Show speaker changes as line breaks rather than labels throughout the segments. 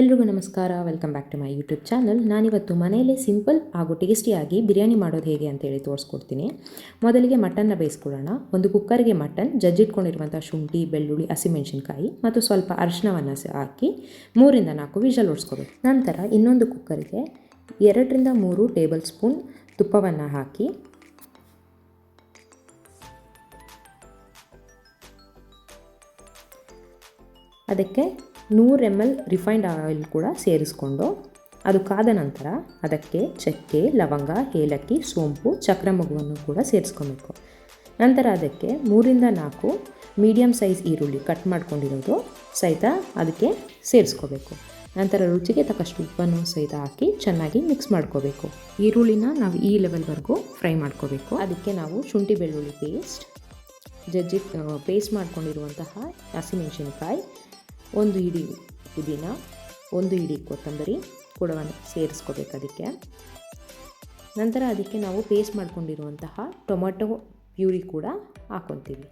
ಎಲ್ರಿಗೂ ನಮಸ್ಕಾರ. Welcome back to my YouTube channel ನಾನಿವತ್ತು ಮನೆಯಲ್ಲೇ ಸಿಂಪಲ್ ಹಾಗೂ ಟೇಸ್ಟಿಯಾಗಿ ಬಿರಿಯಾನಿ ಮಾಡೋದು ಹೇಗೆ ಅಂತೇಳಿ ತೋರಿಸ್ಕೊಡ್ತೀನಿ. ಮೊದಲಿಗೆ ಮಟನ್ನ ಬೇಯಿಸ್ಕೊಳ್ಳೋಣ. ಒಂದು ಕುಕ್ಕರ್ಗೆ ಮಟನ್ ಜಜ್ಜಿಟ್ಕೊಂಡಿರುವಂಥ ಶುಂಠಿ, ಬೆಳ್ಳುಳ್ಳಿ, ಹಸಿಮೆಣಸಿನ್ಕಾಯಿ ಮತ್ತು ಸ್ವಲ್ಪ ಅರಿಶಿನವನ್ನು ಹಾಕಿ ಮೂರಿಂದ ನಾಲ್ಕು ವಿಷಲ್ ಓಡಿಸ್ಕೋಬೇಕು ನಂತರ ಇನ್ನೊಂದು ಕುಕ್ಕರ್ಗೆ ಎರಡರಿಂದ ಮೂರು ಟೇಬಲ್ ಸ್ಪೂನ್ ತುಪ್ಪವನ್ನು ಹಾಕಿ ಅದಕ್ಕೆ ನೂರು ಎಂ ಎಲ್ ರಿಫೈನ್ಡ್ ಆಯಿಲ್ ಕೂಡ ಸೇರಿಸ್ಕೊಂಡು ಅದು ಕಾದ ನಂತರ ಅದಕ್ಕೆ ಚಕ್ಕೆ, ಲವಂಗ, ಏಲಕ್ಕಿ, ಸೋಂಪು ಚಕ್ರ ಮಗುವನ್ನು ಕೂಡ ಸೇರಿಸ್ಕೊಬೇಕು. ನಂತರ ಅದಕ್ಕೆ ಮೂರಿಂದ ನಾಲ್ಕು ಮೀಡಿಯಮ್ ಸೈಜ್ ಈರುಳ್ಳಿ ಕಟ್ ಮಾಡ್ಕೊಂಡಿರೋದು ಸಹಿತ ಅದಕ್ಕೆ ಸೇರಿಸ್ಕೋಬೇಕು. ನಂತರ ರುಚಿಗೆ ತಕ್ಕಷ್ಟು ಉಪ್ಪನ್ನು ಸಹಿತ ಹಾಕಿ ಚೆನ್ನಾಗಿ ಮಿಕ್ಸ್ ಮಾಡ್ಕೋಬೇಕು. ಈರುಳ್ಳಿನ ನಾವು ಈ ಲೆವೆಲ್ವರೆಗೂ ಫ್ರೈ ಮಾಡ್ಕೋಬೇಕು. ಅದಕ್ಕೆ ನಾವು ಶುಂಠಿ ಬೆಳ್ಳುಳ್ಳಿ ಪೇಸ್ಟ್ ಜಜ್ಜಿ ಪೇಸ್ಟ್ ಮಾಡ್ಕೊಂಡಿರುವಂತಹ ಹಸಿಮೆಣಸಿನ್ಕಾಯಿ ಒಂದು ಇಡಿ ಪುದೀನ, ಒಂದು ಇಡಿ ಕೊತ್ತಂಬರಿ ಕೂಡವನ್ನು ಸೇರಿಸ್ಕೋಬೇಕು ಅದಕ್ಕೆ. ನಂತರ ಅದಕ್ಕೆ ನಾವು ಪೇಸ್ಟ್ ಮಾಡ್ಕೊಂಡಿರುವಂತಹ ಟೊಮೆಟೊ ಪ್ಯೂರಿ ಕೂಡ ಹಾಕ್ಕೊತೀವಿ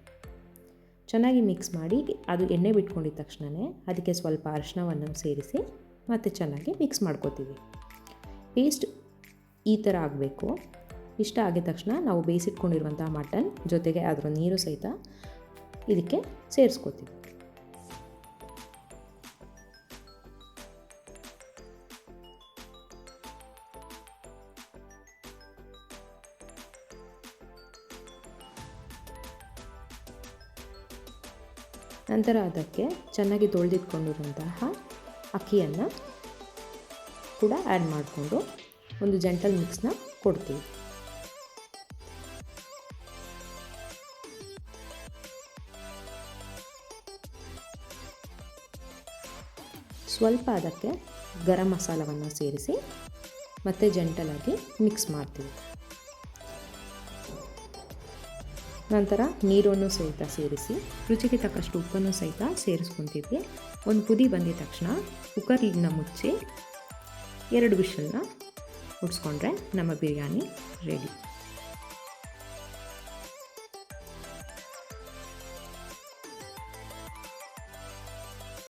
ಚೆನ್ನಾಗಿ ಮಿಕ್ಸ್ ಮಾಡಿ ಅದು ಎಣ್ಣೆ ಬಿಟ್ಕೊಂಡಿದ ತಕ್ಷಣವೇ ಅದಕ್ಕೆ ಸ್ವಲ್ಪ ಅರಿಶಿಣವನ್ನು ಸೇರಿಸಿ ಮತ್ತು ಚೆನ್ನಾಗಿ ಮಿಕ್ಸ್ ಮಾಡ್ಕೋತೀವಿ. ಪೇಸ್ಟ್ ಈ ಥರ ಆಗಬೇಕು. ಇಷ್ಟ ಆಗಿದ ತಕ್ಷಣ ನಾವು ಬೇಯಿಸಿಟ್ಕೊಂಡಿರುವಂಥ ಮಟನ್ ಜೊತೆಗೆ ಅದರ ನೀರು ಸಹಿತ ಇದಕ್ಕೆ ಸೇರಿಸ್ಕೋತೀವಿ. ನಂತರ ಅದಕ್ಕೆ ಚೆನ್ನಾಗಿ ತೊಳೆದಿಟ್ಕೊಂಡಿರುವಂತಹ ಅಕ್ಕಿಯನ್ನು ಕೂಡ ಆ್ಯಡ್ ಮಾಡಿಕೊಂಡು ಒಂದು ಜಂಟಲ್ ಮಿಕ್ಸ್ನ ಕೊಡ್ತೀವಿ. ಸ್ವಲ್ಪ ಅದಕ್ಕೆ ಗರಂ ಮಸಾಲವನ್ನು ಸೇರಿಸಿ ಮತ್ತೆ ಜಂಟಲಾಗಿ ಮಿಕ್ಸ್ ಮಾಡ್ತೀವಿ. ನಂತರ ನೀರನ್ನು ಸಹಿತ ಸೇರಿಸಿ, ರುಚಿಗೆ ತಕ್ಕಷ್ಟು ಉಪ್ಪನ್ನು ಸಹಿತ ಸೇರಿಸ್ಕೊತೀವಿ ಒಂದು ಕುದಿ ಬಂದಿದ ತಕ್ಷಣ ಕುಕ್ಕರ್ನ ಮುಚ್ಚಿ ಎರಡು ವಿಷಲನ್ನ ಉಡ್ಸ್ಕೊಂಡ್ರೆ ನಮ್ಮ ಬಿರಿಯಾನಿ ರೆಡಿ